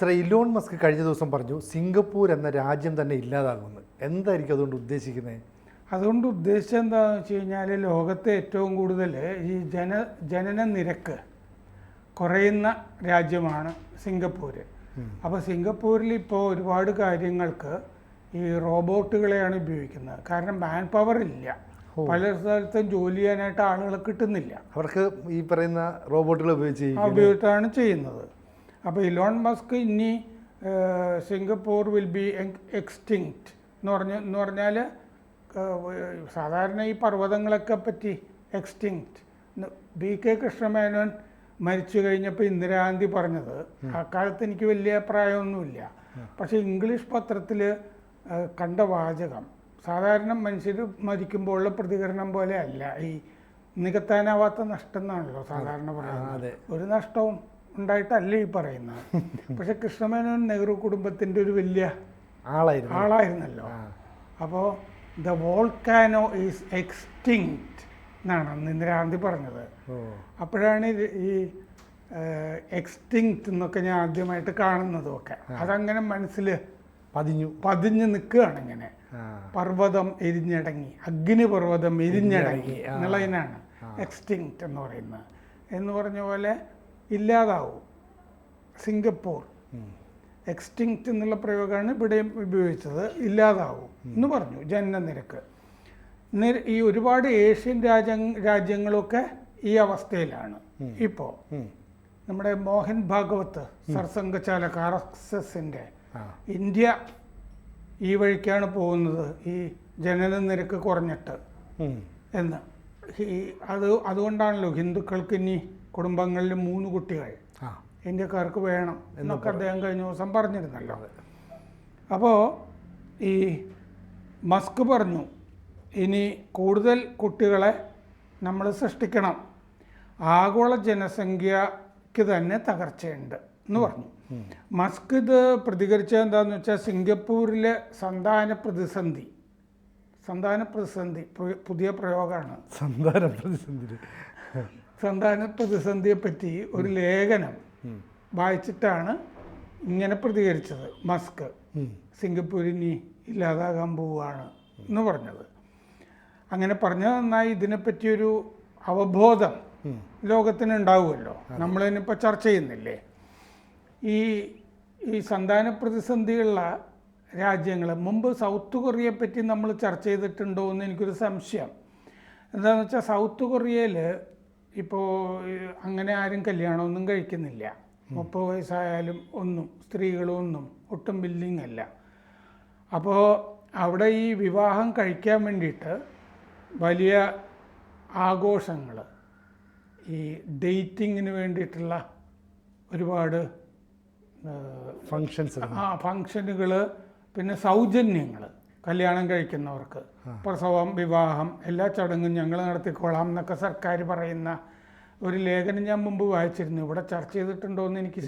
Sir Elon Musk കഴിഞ്ഞ ദിവസം പറഞ്ഞു സിംഗപ്പൂർ എന്ന രാജ്യം തന്നെ ഇല്ലാതാകുമെന്ന്. എന്തായിരിക്കും അതുകൊണ്ട് ഉദ്ദേശിക്കുന്നത് അതുകൊണ്ട് ഉദ്ദേശിച്ചത് എന്താണെന്ന് വെച്ച് കഴിഞ്ഞാൽ ലോകത്തെ ഏറ്റവും കൂടുതൽ ഈ ജന ജനന നിരക്ക് കുറയുന്ന രാജ്യമാണ് സിംഗപ്പൂർ അപ്പോൾ സിംഗപ്പൂരിൽ ഇപ്പോൾ ഒരുപാട് കാര്യങ്ങൾക്ക് ഈ റോബോട്ടുകളെയാണ് ഉപയോഗിക്കുന്നത്. കാരണം മാൻ പവർ ഇല്ല. പല സ്ഥലത്തും ജോലി ചെയ്യാനായിട്ട് ആളുകളെ കിട്ടുന്നില്ല. അവർക്ക് ഈ പറയുന്ന റോബോട്ടുകൾ ഉപയോഗിച്ച് ഉപയോഗിച്ചാണ് ചെയ്യുന്നത്. അപ്പോൾ ഇലോൺ മസ്ക് ഇനി സിംഗപ്പൂർ വിൽ ബി എക്സ്റ്റിങ്ക്റ്റ് എന്ന് പറഞ്ഞ എന്ന് പറഞ്ഞാൽ സാധാരണ ഈ പർവതങ്ങളൊക്കെ പറ്റി എക്സ്റ്റിങ്ക്റ്റ് ബി കെ കൃഷ്ണമേനോൻ മരിച്ചു കഴിഞ്ഞപ്പോൾ ഇന്ദിരാഗാന്ധി പറഞ്ഞത് അക്കാലത്ത് എനിക്ക് വലിയ പ്രായമൊന്നുമില്ല. പക്ഷേ ഇംഗ്ലീഷ് പത്രത്തിൽ കണ്ട വാചകം സാധാരണ മനുഷ്യർ മരിക്കുമ്പോഴുള്ള പ്രതികരണം പോലെ അല്ല. ഈ നികത്താനാവാത്ത നഷ്ടം എന്നാണല്ലോ സാധാരണ പറയുന്നത്. ഒരു നഷ്ടവും ഉണ്ടായിട്ടല്ല ഈ പറയുന്നത്. പക്ഷെ കൃഷ്ണമേനോൻ നെഹ്റു കുടുംബത്തിന്റെ ഒരു വലിയ ആളായിരുന്നു. ആളായിരുന്നല്ലോ. അപ്പോൾ ദ വോൾക്കാനോ ഈസ് എക്സ്റ്റിങ്ക്റ്റ് എന്നാണ് അന്ന് ഇന്ദിരാഗാന്ധി പറഞ്ഞത്. അപ്പോഴാണ് ഈ എക്സ്റ്റിങ്ക്റ്റ് എന്നൊക്കെ ഞാൻ ആദ്യമായിട്ട് കാണുന്നതും ഒക്കെ അതങ്ങനെ മനസ്സിൽ പതിഞ്ഞു. പതിഞ്ഞു നിൽക്കുകയാണ് ഇങ്ങനെ. പർവതം എരിഞ്ഞടങ്ങി. അഗ്നിപർവതം എരിഞ്ഞടങ്ങി. എന്നുള്ളതിനാണ് എക്സ്റ്റിങ്ക്റ്റ് എന്ന് പറയുന്നത്. എന്ന് പറഞ്ഞ പോലെ ഇല്ലാതാവും. സിംഗപ്പൂർ. എക്സ്റ്റിങ്ക്റ്റ് എന്നുള്ള പ്രയോഗമാണ് ഇവിടെയും ഉപയോഗിച്ചത്. ഇല്ലാതാവും എന്ന് പറഞ്ഞു. ജനനനിരക്ക്. നിരക്ക് ഈ ഒരുപാട് ഏഷ്യൻ രാജ്യ രാജ്യങ്ങളൊക്കെ ഈ അവസ്ഥയിലാണ്. ഇപ്പോൾ നമ്മുടെ മോഹൻ ഭാഗവത്ത് സർസംഘചാലക ആർ എസ് എസിന്റെ ഇന്ത്യ ഈ വഴിക്കാണ് പോകുന്നത്. ഈ ജനന നിരക്ക് കുറഞ്ഞിട്ട് എന്ന്. അത് അതുകൊണ്ടാണല്ലോ ഹിന്ദുക്കൾക്ക് ഇനി കുടുംബങ്ങളിൽ മൂന്ന് കുട്ടികൾ എന്റെ ഇന്ത്യക്കാർക്ക് വേണം എന്നൊക്കെ അദ്ദേഹം കഴിഞ്ഞ ദിവസം പറഞ്ഞിരുന്നല്ലോ. അപ്പോൾ ഈ മസ്ക് പറഞ്ഞു ഇനി കൂടുതൽ കുട്ടികളെ നമ്മൾ സൃഷ്ടിക്കണം. ആഗോള ജനസംഖ്യക്ക് തന്നെ തകർച്ചയുണ്ട് എന്ന് പറഞ്ഞു. മസ്ക് ഇത് പ്രതികരിച്ചത് എന്താണെന്ന് വെച്ചാൽ സിംഗപ്പൂരിലെ സന്താന പ്രതിസന്ധി. സന്താന പ്രതിസന്ധി പുതിയ പ്രയോഗമാണ് സന്താന പ്രതിസന്ധി. സന്താന പ്രതിസന്ധിയെ പറ്റി ഒരു ലേഖനം വായിച്ചിട്ടാണ് ഇങ്ങനെ പ്രതികരിച്ചത്. മസ്ക് സിംഗപ്പൂരിനി ഇല്ലാതാകാൻ പോവുകയാണ് എന്ന് പറഞ്ഞത്. അങ്ങനെ പറഞ്ഞത് നന്നായി ഇതിനെപ്പറ്റിയൊരു അവബോധം ലോകത്തിന് ഉണ്ടാവുമല്ലോ നമ്മളിതിനിപ്പോൾ ചർച്ച ചെയ്യുന്നില്ലേ? ഈ ഈ സന്താന പ്രതിസന്ധിയുള്ള രാജ്യങ്ങൾ മുമ്പ് സൗത്ത് കൊറിയയെ പറ്റി നമ്മൾ ചർച്ച ചെയ്തിട്ടുണ്ടോ എന്ന് എനിക്കൊരു സംശയം. എന്താണെന്ന് വെച്ചാൽ സൗത്ത് കൊറിയയിൽ ഇപ്പോൾ അങ്ങനെ ആരും കല്യാണമൊന്നും കഴിക്കുന്നില്ല. മുപ്പത് വയസ്സായാലും ഒന്നും സ്ത്രീകളൊന്നും ഒട്ടും ബില്ലിംഗ് അല്ല. അപ്പോൾ അവിടെ ഈ വിവാഹം കഴിക്കാൻ വേണ്ടിയിട്ട് വലിയ ആഘോഷങ്ങൾ ഈ ഡേറ്റിങ്ങിന് വേണ്ടിയിട്ടുള്ള ഒരുപാട് ഫങ്ഷൻസ് ആ ഫങ്ഷനുകൾ പിന്നെ സൗജന്യങ്ങൾ കല്യാണം കഴിക്കുന്നവർക്ക്. പ്രസവം വിവാഹം എല്ലാ ചടങ്ങും ഞങ്ങൾ നടത്തിക്കോളാം എന്നൊക്കെ സർക്കാർ പറയുന്ന ഒരു ലേഖനം ഞാൻ മുമ്പ് വായിച്ചിരുന്നു. ഇവിടെ ചർച്ച ചെയ്തിട്ടുണ്ടോ എന്ന് എനിക്ക്.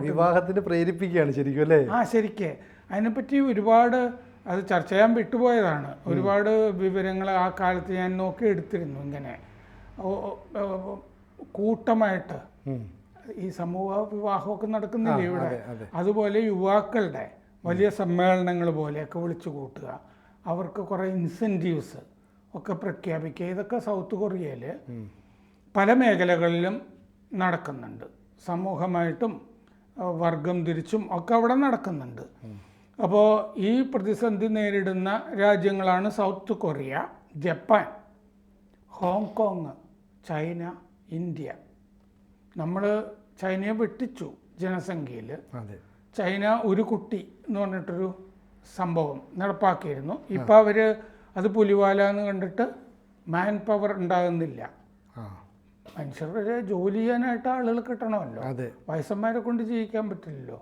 വിവാഹത്തിന് പ്രേരിപ്പിക്കുകയാണ് ശരിക്കും അല്ലേ? ആ ശരിക്ക്. അതിനെപ്പറ്റി ഒരുപാട് അത് ചർച്ച ചെയ്യാൻ വിട്ടുപോയതാണ്. ഒരുപാട് വിവരങ്ങൾ ആ കാലത്ത് ഞാൻ നോക്കി എടുത്തിരുന്നു ഇങ്ങനെ. കൂട്ടമായിട്ട് ഈ സമൂഹ വിവാഹമൊക്കെ നടക്കുന്നില്ലേ ഇവിടെ? അതെ, അതെ. അതുപോലെ യുവാക്കളുടെ വലിയ സമ്മേളനങ്ങൾ പോലെയൊക്കെ വിളിച്ചു കൂട്ടുക. അവർക്ക് കുറേ ഇൻസെന്റീവ്സ് ഒക്കെ പ്രഖ്യാപിക്കുക. ഇതൊക്കെ സൗത്ത് കൊറിയയിൽ പല മേഖലകളിലും നടക്കുന്നുണ്ട്. സമൂഹമായിട്ടും വർഗം തിരിച്ചും ഒക്കെ അവിടെ നടക്കുന്നുണ്ട്. അപ്പോൾ ഈ പ്രതിസന്ധി നേരിടുന്ന രാജ്യങ്ങളാണ് South Korea Japan Hong Kong China India. നമ്മൾ ചൈനയെ വെട്ടിച്ചു ജനസംഖ്യയിൽ ചൈന ഒരു കുട്ടി എന്ന് പറഞ്ഞിട്ടൊരു സംഭവം നടപ്പാക്കിയിരുന്നു. ഇപ്പോൾ അവർ അത് പുലിവാല എന്ന് കണ്ടിട്ട് മാൻ പവർ ഉണ്ടാകുന്നില്ല മനുഷ്യരുടെ ജോലി ചെയ്യാനായിട്ട് ആളുകൾ കിട്ടണമല്ലോ. അതെ. വയസ്സന്മാരെ കൊണ്ട് ജീവിക്കാൻ പറ്റില്ലല്ലോ.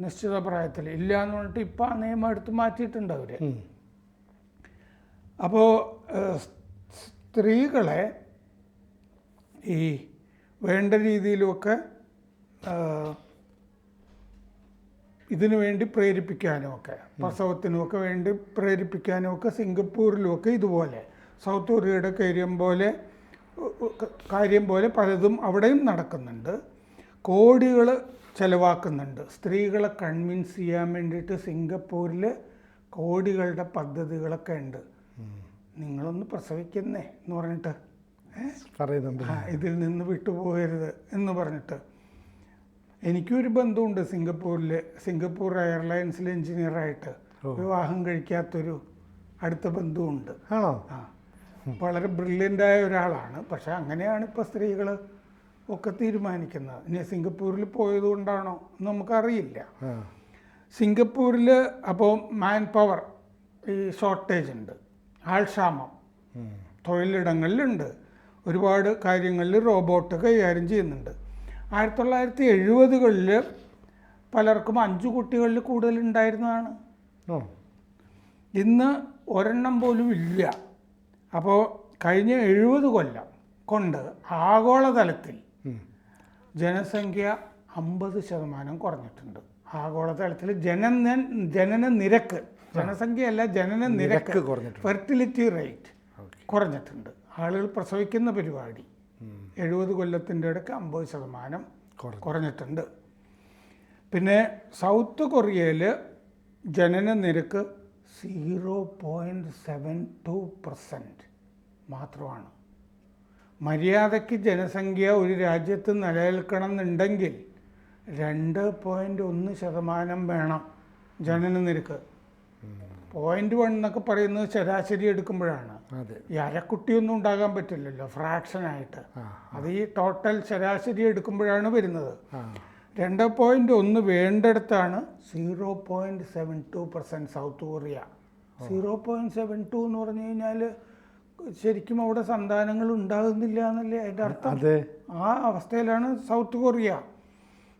നിശ്ചിത പ്രായത്തിൽ ഇല്ല എന്ന് പറഞ്ഞിട്ട് ഇപ്പം ആ നിയമം എടുത്ത് മാറ്റിയിട്ടുണ്ട് അവർ അപ്പോൾ സ്ത്രീകളെ ഈ വേണ്ട രീതിയിലുമൊക്കെ ഇതിനു വേണ്ടി പ്രേരിപ്പിക്കാനുമൊക്കെ പ്രസവത്തിനുമൊക്കെ വേണ്ടി പ്രേരിപ്പിക്കാനുമൊക്കെ സിംഗപ്പൂരിലുമൊക്കെ ഇതുപോലെ സൗത്ത് കൊറിയയുടെ കാര്യം പോലെ കാര്യം പോലെ പലതും അവിടെയും നടക്കുന്നുണ്ട്. കോടികൾ ചിലവാക്കുന്നുണ്ട്. സ്ത്രീകളെ കൺവിൻസ് ചെയ്യാൻ വേണ്ടിയിട്ട് സിംഗപ്പൂരിൽ കോടികളുടെ പദ്ധതികളൊക്കെ ഉണ്ട്. നിങ്ങളൊന്ന് പ്രസവിക്കുന്നേ എന്ന് പറഞ്ഞിട്ട് പറയുന്നുണ്ട്. ഇതിൽ നിന്ന് വിട്ടുപോകരുത് എന്ന് പറഞ്ഞിട്ട്. എനിക്കൊരു ബന്ധമുണ്ട് സിംഗപ്പൂരിൽ സിംഗപ്പൂർ എയർലൈൻസിൽ എഞ്ചിനീയറായിട്ട്. വിവാഹം കഴിക്കാത്തൊരു അടുത്ത ബന്ധമുണ്ട് ആണോ? ആ. വളരെ ബ്രില്യന്റായ ഒരാളാണ്. പക്ഷെ അങ്ങനെയാണ് ഇപ്പോൾ സ്ത്രീകൾ ഒക്കെ തീരുമാനിക്കുന്നത്. ഇനി സിംഗപ്പൂരിൽ പോയത് കൊണ്ടാണോ എന്ന് നമുക്കറിയില്ല. സിംഗപ്പൂരിൽ അപ്പോൾ മാൻ പവർ ഈ ഷോർട്ടേജ് ഉണ്ട്. ആൾക്ഷാമം. തൊഴിലിടങ്ങളിലുണ്ട്. ഒരുപാട് കാര്യങ്ങളിൽ റോബോട്ട് കൈകാര്യം ചെയ്യുന്നുണ്ട്. ആയിരത്തി തൊള്ളായിരത്തി എഴുപതുകളിൽ പലർക്കും അഞ്ച് കുട്ടികളിൽ കൂടുതൽ ഉണ്ടായിരുന്നതാണ് ഇന്ന് ഒരെണ്ണം പോലും ഇല്ല. അപ്പോൾ കഴിഞ്ഞ എഴുപത് കൊല്ലം കൊണ്ട് ആഗോളതലത്തിൽ. ജനസംഖ്യ അമ്പത് ശതമാനം കുറഞ്ഞിട്ടുണ്ട്. ആഗോളതലത്തിൽ ജനന ജനന നിരക്ക് ജനസംഖ്യയല്ല ജനന നിരക്ക് കുറഞ്ഞിട്ടുണ്ട്. ഫെർട്ടിലിറ്റി റേറ്റ് കുറഞ്ഞിട്ടുണ്ട്. ആളുകൾ പ്രസവിക്കുന്ന പരിപാടി. എഴുപത് കൊല്ലത്തിന്റെ ഇടയ്ക്ക് അമ്പത് ശതമാനം കുറഞ്ഞിട്ടുണ്ട്. പിന്നെ സൗത്ത് കൊറിയയിൽ ജനന നിരക്ക് zero point seven two percent മാത്രമാണ്. മര്യാദയ്ക്ക് ജനസംഖ്യ ഒരു രാജ്യത്ത് നിലനിൽക്കണം എന്നുണ്ടെങ്കിൽ രണ്ട് പോയിന്റ് ഒന്ന് ശതമാനം വേണം ജനന നിരക്ക്. പോയിന്റ് വൺ എന്നൊക്കെ പറയുന്നത് ശരാശരി എടുക്കുമ്പോഴാണ്. ഈ അരക്കുട്ടിയൊന്നും ഉണ്ടാകാൻ പറ്റില്ലല്ലോ ഫ്രാക്ഷനായിട്ട് ആയിട്ട്. അത് ഈ ടോട്ടൽ ശരാശരി എടുക്കുമ്പോഴാണ് വരുന്നത്. രണ്ട് പോയിന്റ് ഒന്ന് വേണ്ടടുത്താണ് zero point seven two percent South Korea zero point seven two എന്ന് പറഞ്ഞു കഴിഞ്ഞാൽ ശരിക്കും അവിടെ സന്താനങ്ങൾ ഉണ്ടാകുന്നില്ല എന്നല്ലേ അതിന്റെ അർത്ഥം? അതെ. ആ അവസ്ഥയിലാണ് സൗത്ത് കൊറിയ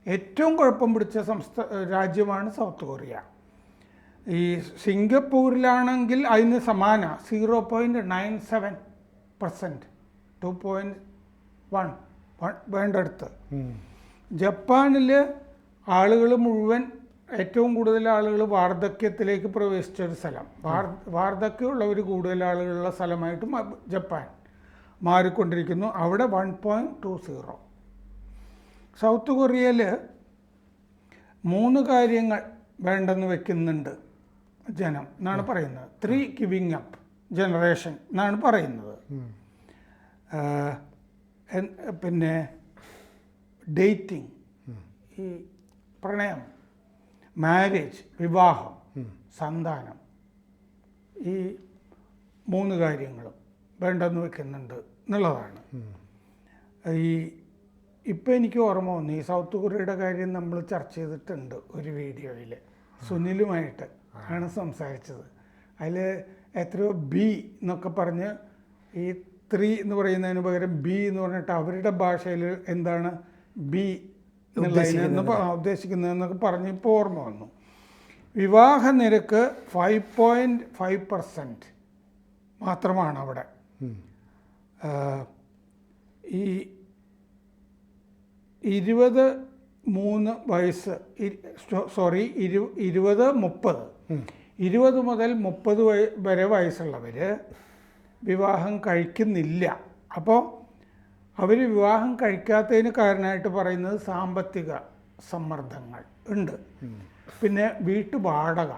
ഏറ്റവും കുഴപ്പം പിടിച്ച സംസ്ഥാന രാജ്യമാണ് സൗത്ത് കൊറിയ ഈ സിംഗപ്പൂരിലാണെങ്കിൽ അതിന് സമാന zero point nine seven percent two point one one വേണ്ടടുത്ത്. ജപ്പാനിൽ ആളുകൾ മുഴുവൻ ഏറ്റവും കൂടുതൽ ആളുകൾ വാർദ്ധക്യത്തിലേക്ക് പ്രവേശിച്ച ഒരു സ്ഥലം. വാർ വാർദ്ധക്യമുള്ളവർ കൂടുതൽ ആളുകളുള്ള സ്ഥലമായിട്ട് ജപ്പാൻ മാറിക്കൊണ്ടിരിക്കുന്നു. അവിടെ one point two zero. South കൊറിയയിൽ മൂന്ന് കാര്യങ്ങൾ വേണ്ടെന്ന് വെക്കുന്നുണ്ട്. ജനം എന്നാണ് പറയുന്നത്. ത്രീ ഗിവിങ് അപ്പ് ജനറേഷൻ എന്നാണ് പറയുന്നത്. പിന്നെ ഡേറ്റിംഗ് ഈ പ്രണയം മാരേജ് വിവാഹം സന്താനം ഈ മൂന്ന് കാര്യങ്ങളും വേണ്ടെന്ന് വെക്കുന്നുണ്ട് എന്നുള്ളതാണ്. ഈ ഇപ്പം എനിക്ക് ഓർമ്മ വന്നു ഈ സൗത്ത് കൊറിയയുടെ കാര്യം നമ്മൾ ചർച്ച ചെയ്തിട്ടുണ്ട് ഒരു വീഡിയോയിൽ സുനിലുമായിട്ട്. ആണ് സംസാരിച്ചത്. അതിൽ എത്രയോ ബി എന്നൊക്കെ പറഞ്ഞ് ഈ ത്രീ എന്ന് പറയുന്നതിന് പകരം ബി എന്ന് പറഞ്ഞിട്ട് അവരുടെ ഭാഷയിൽ എന്താണ് ബി എന്നുള്ളതിന് ഉദ്ദേശിക്കുന്നതെന്നൊക്കെ പറഞ്ഞ് ഇപ്പോൾ ഓർമ്മ വന്നു. വിവാഹ നിരക്ക് ഫൈവ് പോയിന്റ് ഫൈവ് പെർസെന്റ് മാത്രമാണ് അവിടെ. ഈ ഇരുപത് മൂന്ന് വയസ്സ് സോറി ഇരു ഇരുപത് മുപ്പത് ഇരുപത് മുതൽ മുപ്പത് വരെ വയസ്സുള്ളവർ വിവാഹം കഴിക്കുന്നില്ല. അപ്പോൾ അവർ വിവാഹം കഴിക്കാത്തതിന് കാരണമായിട്ട് പറയുന്നത് സാമ്പത്തിക സമ്മർദ്ദങ്ങൾ ഉണ്ട്. പിന്നെ വീട്ടു വാടക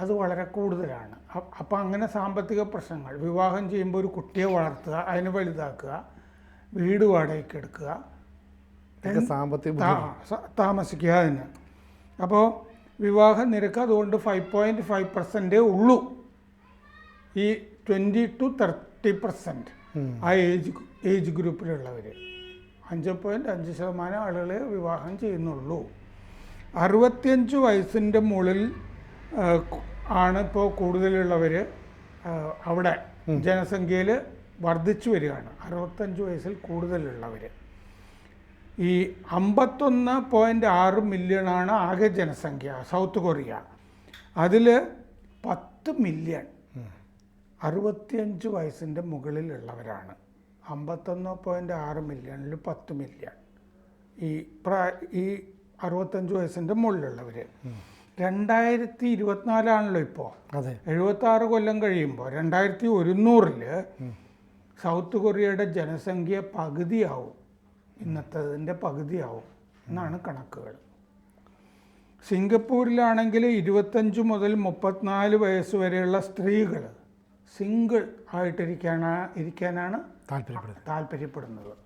അത് വളരെ കൂടുതലാണ്. അപ്പം അങ്ങനെ സാമ്പത്തിക പ്രശ്നങ്ങൾ വിവാഹം ചെയ്യുമ്പോൾ ഒരു കുട്ടിയെ വളർത്തുക അതിനെ വലുതാക്കുക വീട് വാടകയ്ക്ക് എടുക്കുക താമസിക്കുക അതിന് അപ്പോൾ വിവാഹ നിരക്ക് അതുകൊണ്ട് ഫൈവ് പോയിന്റ് ഫൈവ് പെർസെന്റേ ഉള്ളൂ. ഈ ട്വന്റി ടു തേർട്ടി പെർസെന്റ് ആ ഏജ് ഏജ് ഗ്രൂപ്പിലുള്ളവർ അഞ്ച് പോയിന്റ് അഞ്ച് ശതമാനം ആളുകളെ വിവാഹം ചെയ്യുന്നുള്ളൂ. അറുപത്തിയഞ്ച് വയസ്സിന്റെ മുകളിൽ ആണ് ഇപ്പോൾ കൂടുതലുള്ളവർ അവിടെ ജനസംഖ്യയിൽ വർദ്ധിച്ചു വരികയാണ്. അറുപത്തഞ്ച് വയസ്സിൽ കൂടുതലുള്ളവർ ഈ അമ്പത്തൊന്ന് പോയിന്റ് ആറ് മില്യണാണ് ആകെ ജനസംഖ്യ സൗത്ത് കൊറിയ. അതിൽ പത്ത് മില്യൺ അറുപത്തിയഞ്ച് വയസ്സിന്റെ മുകളിലുള്ളവരാണ്. അമ്പത്തൊന്ന് പോയിന്റ് ആറ് മില്യണിൽ പത്ത് മില്യൺ. ഈ പ്രാ ഈ അറുപത്തഞ്ച് വയസ്സിന്റെ മുകളിലുള്ളവർ രണ്ടായിരത്തി ഇരുപത്തിനാലാണല്ലോ ഇപ്പോൾ അതെ. എഴുപത്തി ആറ് കൊല്ലം കഴിയുമ്പോൾ രണ്ടായിരത്തി ഒരുന്നൂറിൽ സൗത്ത് കൊറിയയുടെ ജനസംഖ്യ പകുതിയാവും. ഇന്നത്തതിന്റെ പകുതിയാവും എന്നാണ് കണക്കുകൾ. സിംഗപ്പൂരിലാണെങ്കിൽ ഇരുപത്തഞ്ച് മുതൽ മുപ്പത്തിനാല് വയസ്സ് വരെയുള്ള സ്ത്രീകൾ സിംഗിൾ ആയിട്ടിരിക്കാനാ ഇരിക്കാനാണ് താല്പര്യപ്പെടുന്നത്. താല്പര്യപ്പെടുന്നത്.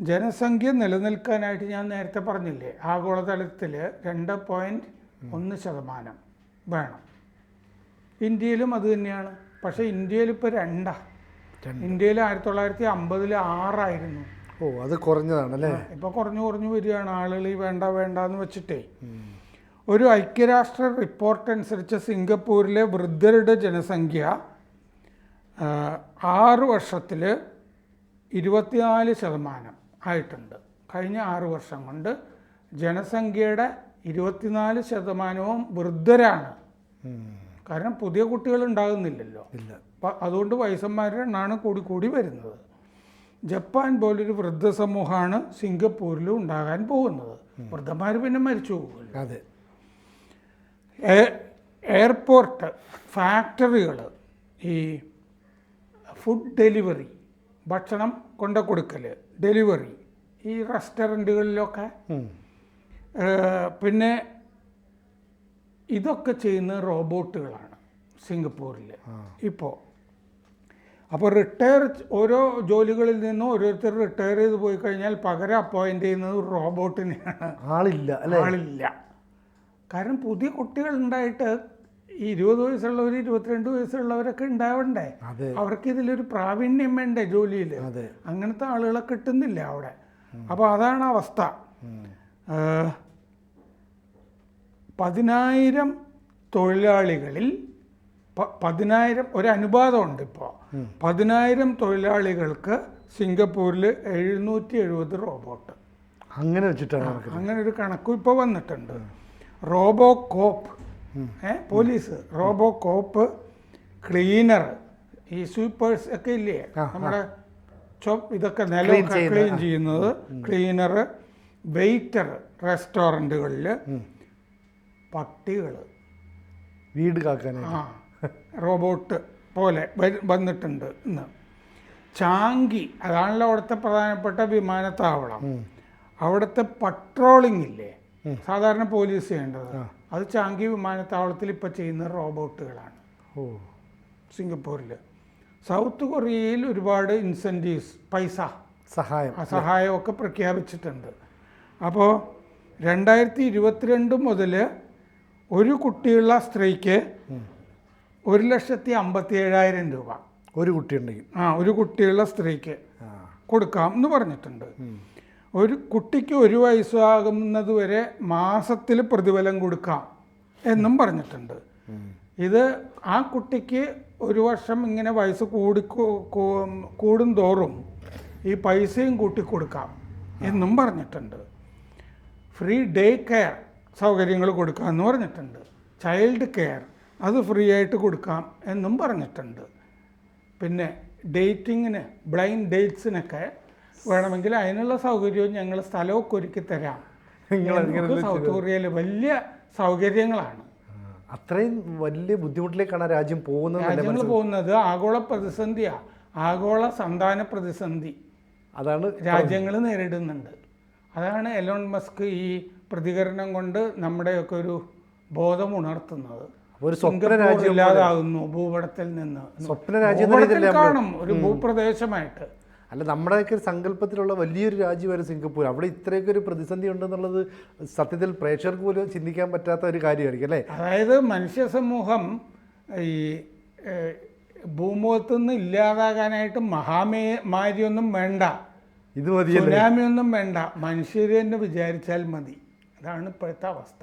ജനസംഖ്യ നിലനിൽക്കാനായിട്ട് ഞാൻ നേരത്തെ പറഞ്ഞില്ലേ ആഗോളതലത്തിൽ രണ്ട് പോയിന്റ് ഒന്ന് ശതമാനം വേണം. ഇന്ത്യയിലും അത് തന്നെയാണ്. പക്ഷേ ഇന്ത്യയിൽ ഇപ്പോൾ രണ്ടാണ് രണ്ട്. ഇന്ത്യയിൽ ആയിരത്തി തൊള്ളായിരത്തി അമ്പതിൽ ആറായിരുന്നു. ഓ അത് കുറഞ്ഞതാണ് അല്ലേ ഇപ്പോൾ കുറഞ്ഞു കുറഞ്ഞു വരികയാണ്. ആളുകൾ ഈ വേണ്ട വേണ്ട എന്ന് വെച്ചിട്ടേ ഒരു ഐക്യരാഷ്ട്ര റിപ്പോർട്ട് അനുസരിച്ച് സിംഗപ്പൂരിലെ വൃദ്ധരുടെ ജനസംഖ്യ ആറു വർഷത്തിൽ ഇരുപത്തിനാല് ശതമാനം ആയിട്ടുണ്ട്. കഴിഞ്ഞ ആറ് വർഷം കൊണ്ട് ജനസംഖ്യയുടെ ഇരുപത്തിനാല് ശതമാനവും വൃദ്ധരാണ്. കാരണം പുതിയ കുട്ടികൾ ഉണ്ടാകുന്നില്ലല്ലോ. ഇല്ല. അതുകൊണ്ട് വയസ്സന്മാരുടെ എണ്ണമാണ് കൂടി കൂടി വരുന്നത്. ജപ്പാൻ പോലൊരു വൃദ്ധസമൂഹമാണ് സിംഗപ്പൂരിലും ഉണ്ടാകാൻ പോകുന്നത്. വൃദ്ധന്മാർ പിന്നെ മരിച്ചു അതെ. എയർപോർട്ട് ഫാക്ടറികൾ ഈ ഫുഡ് ഡെലിവറി ഭക്ഷണം കൊണ്ട കൊടുക്കൽ ഡെലിവറി ഈ റെസ്റ്റോറന്റുകളിലൊക്കെ. പിന്നെ ഇതൊക്കെ ചെയ്യുന്ന റോബോട്ടുകളാണ് സിംഗപ്പൂരിൽ ഇപ്പോൾ അപ്പോൾ റിട്ടയർ ഓരോ ജോലികളിൽ നിന്നും ഓരോരുത്തർ റിട്ടയർ ചെയ്ത് പോയി കഴിഞ്ഞാൽ പകരം അപ്പോയിന്റ് ചെയ്യുന്നത് റോബോട്ടിനെയാണ്. ആളില്ല അല്ലേ? ആളില്ല. കാരണം പുതിയ കുട്ടികൾ ഉണ്ടായിട്ട് ഈ ഇരുപത് വയസ്സുള്ളവർ ഇരുപത്തിരണ്ട് വയസ്സുള്ളവരൊക്കെ ഉണ്ടാവണ്ടേ? അവർക്ക് ഇതിലൊരു പ്രാവീണ്യം വേണ്ടേ ജോലിയിൽ? അങ്ങനത്തെ ആളുകളെ കിട്ടുന്നില്ല അവിടെ. അപ്പോൾ അതാണ് അവസ്ഥ. പതിനായിരം തൊഴിലാളികളിൽ പതിനായിരം ഒരു അനുപാതമുണ്ട് ഇപ്പോൾ പതിനായിരം തൊഴിലാളികൾക്ക് സിംഗപ്പൂരിൽ എഴുന്നൂറ്റി എഴുപത് റോബോട്ട്. അങ്ങനെ വെച്ചിട്ടാണ് അങ്ങനെ ഒരു കണക്കും ഇപ്പോൾ വന്നിട്ടുണ്ട്. RoboCop a police RoboCop cleaner ഈ സ്വീപ്പേഴ്സ് ഒക്കെ ഇല്ലേ? നമ്മുടെ ഇതൊക്കെ നിലമൊക്കെ ചെയ്യുന്ന, ക്ലീൻ ചെയ്യുന്നത് ക്ലീനർ വെയിറ്റർ റെസ്റ്റോറന്റുകളിൽ പട്ടികൾ വീട് കാക്കാനായിട്ട്. റോബോട്ട് പോലെ വന്നിട്ടുണ്ട് ഇന്ന് ചാങ്കി അതാണല്ലോ അവിടുത്തെ പ്രധാനപ്പെട്ട വിമാനത്താവളം. അവിടുത്തെ പട്രോളിംഗ് ഇല്ലേ സാധാരണ പോലീസ് ചെയ്യേണ്ടത്. അത് ചാങ്കി വിമാനത്താവളത്തിൽ ഇപ്പോൾ ചെയ്യുന്ന റോബോട്ടുകളാണ്. ഓ. സിംഗപ്പൂരിൽ സൗത്ത് കൊറിയയിൽ ഒരുപാട് ഇൻസെന്റീവ്സ് പൈസ സഹായം. സഹായമൊക്കെ പ്രഖ്യാപിച്ചിട്ടുണ്ട്. അപ്പോൾ രണ്ടായിരത്തി ഇരുപത്തിരണ്ട് മുതൽ ഒരു കുട്ടിയുള്ള സ്ത്രീക്ക് ഒരു ലക്ഷത്തി അമ്പത്തി ഏഴായിരം രൂപ. ഒരു കുട്ടിയുണ്ടെങ്കിൽ. ആ ഒരു കുട്ടിയുള്ള സ്ത്രീക്ക് കൊടുക്കാം എന്ന് പറഞ്ഞിട്ടുണ്ട്. ഒരു കുട്ടിക്ക് ഒരു വയസ്സാകുന്നത് വരെ മാസത്തിൽ പ്രതിഫലം കൊടുക്കാം എന്നും പറഞ്ഞിട്ടുണ്ട്. ഇത് ആ കുട്ടിക്ക് ഒരു വർഷം ഇങ്ങനെ വയസ്സ് കൂടി കൂടും തോറും ഈ പൈസയും കൂട്ടി കൊടുക്കാം എന്നും പറഞ്ഞിട്ടുണ്ട്. ഫ്രീ ഡേ കെയർ സൗകര്യങ്ങൾ കൊടുക്കാമെന്ന് പറഞ്ഞിട്ടുണ്ട്. ചൈൽഡ് കെയർ അത് ഫ്രീ ആയിട്ട് കൊടുക്കാം എന്നും പറഞ്ഞിട്ടുണ്ട്. പിന്നെ ഡേറ്റിങ്ങിന് ബ്ലൈൻഡ് ഡേറ്റ്സിനൊക്കെ വേണമെങ്കിൽ അതിനുള്ള സൗകര്യവും ഞങ്ങൾ സ്ഥലമൊക്കെ ഒരുക്കി തരാം. സൗത്ത് കൊറിയയിൽ വലിയ സൗകര്യങ്ങളാണ്. അത്രയും വലിയ ബുദ്ധിമുട്ടിലേക്കാണ് രാജ്യം പോകുന്നത് രാജ്യങ്ങൾ പോകുന്നത് ആഗോള പ്രതിസന്ധിയാണ് ആഗോള സന്താന പ്രതിസന്ധി അതാണ് രാജ്യങ്ങൾ നേരിടുന്നുണ്ട്. അതാണ് എലോൺ മസ്ക് ഈ പ്രതികരണം കൊണ്ട് നമ്മുടെയൊക്കെ ഒരു ബോധം ഉണർത്തുന്നത്. ഒരു സ്വപ്ന രാജ്യം ഇല്ലാതാകുന്നു ഭൂപടത്തിൽ നിന്ന്. സ്വപ്ന രാജ്യം കാണും ഒരു ഭൂപ്രദേശമായിട്ട്. അല്ല നമ്മുടെയൊക്കെ ഒരു സങ്കല്പത്തിലുള്ള വലിയൊരു രാജ്യമായിരുന്നു സിംഗപ്പൂർ. അവിടെ ഇത്രയൊക്കെ ഒരു പ്രതിസന്ധി ഉണ്ടെന്നുള്ളത് സത്യത്തിൽ പ്രേക്ഷകർക്ക് പോലും ചിന്തിക്കാൻ പറ്റാത്ത ഒരു കാര്യമായിരിക്കും അല്ലേ? അതായത് മനുഷ്യ സമൂഹം ഈ ഭൂമുഖത്തു നിന്ന് ഇല്ലാതാകാനായിട്ട് മഹാമേ മാരിയൊന്നും വേണ്ട. ഇത് മതി സുനാമി ഒന്നും വേണ്ട മനുഷ്യരെന്ന് വിചാരിച്ചാൽ മതി. അതാണ് ഇപ്പോഴത്തെ അവസ്ഥ.